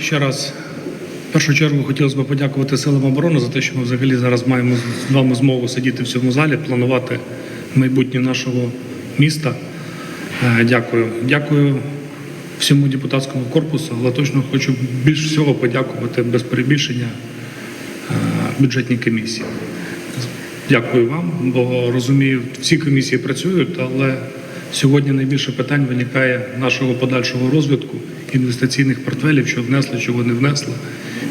ще раз в першу чергу хотілося б подякувати силам оборони за те, що ми взагалі зараз маємо з вами змогу сидіти в цьому залі, планувати майбутнє нашого міста. Е, Дякую. Дякую всьому депутатському корпусу, але точно хочу більш всього подякувати без перебільшення е, бюджетній комісії. Дякую вам, бо розумію, всі комісії працюють, але сьогодні найбільше питань виникає нашого подальшого розвитку інвестиційних портфелів, що внесли, чого не внесли.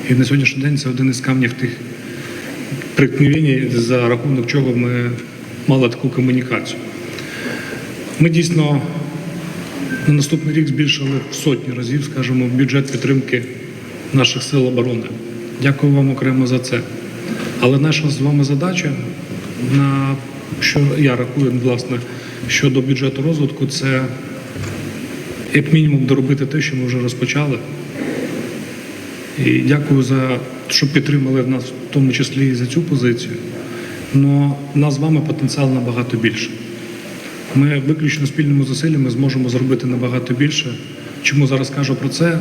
І на сьогоднішній день це один із камнів тих приткновень, за рахунок чого ми мали таку комунікацію. Ми дійсно на наступний рік збільшили в сотні разів, скажімо, бюджет підтримки наших сил оборони. Дякую вам окремо за це. Але наша з вами задача, на що я рахую, власне, щодо бюджету розвитку, це як мінімум доробити те, що ми вже розпочали. І дякую за що підтримали нас, в тому числі і за цю позицію. Але нас з вами потенціал набагато більше. Ми виключно спільними зусиллями зможемо зробити набагато більше. Чому зараз кажу про це?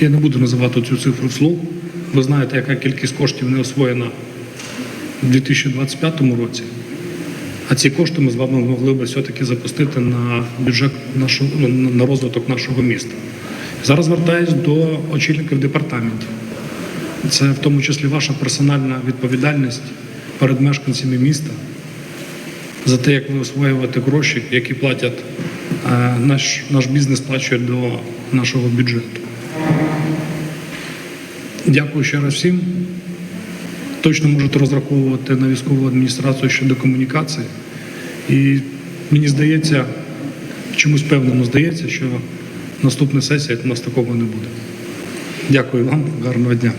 Я не буду називати цю цифру вслух. Ви знаєте, яка кількість коштів не освоєна у 2025 році. А ці кошти ми з вами могли би все-таки запустити на бюджет нашого ну, на розвиток нашого міста. Зараз звертаюсь до очільників департаментів. Це в тому числі ваша персональна відповідальність перед мешканцями міста за те, як ви освоюєте гроші, які платять е, наш, наш бізнес сплачує до нашого бюджету. Дякую ще раз всім. Точно можуть розраховувати на військову адміністрацію щодо комунікації. І мені здається, чомусь певному здається, що наступна сесія у нас такого не буде. Дякую вам, гарного дня.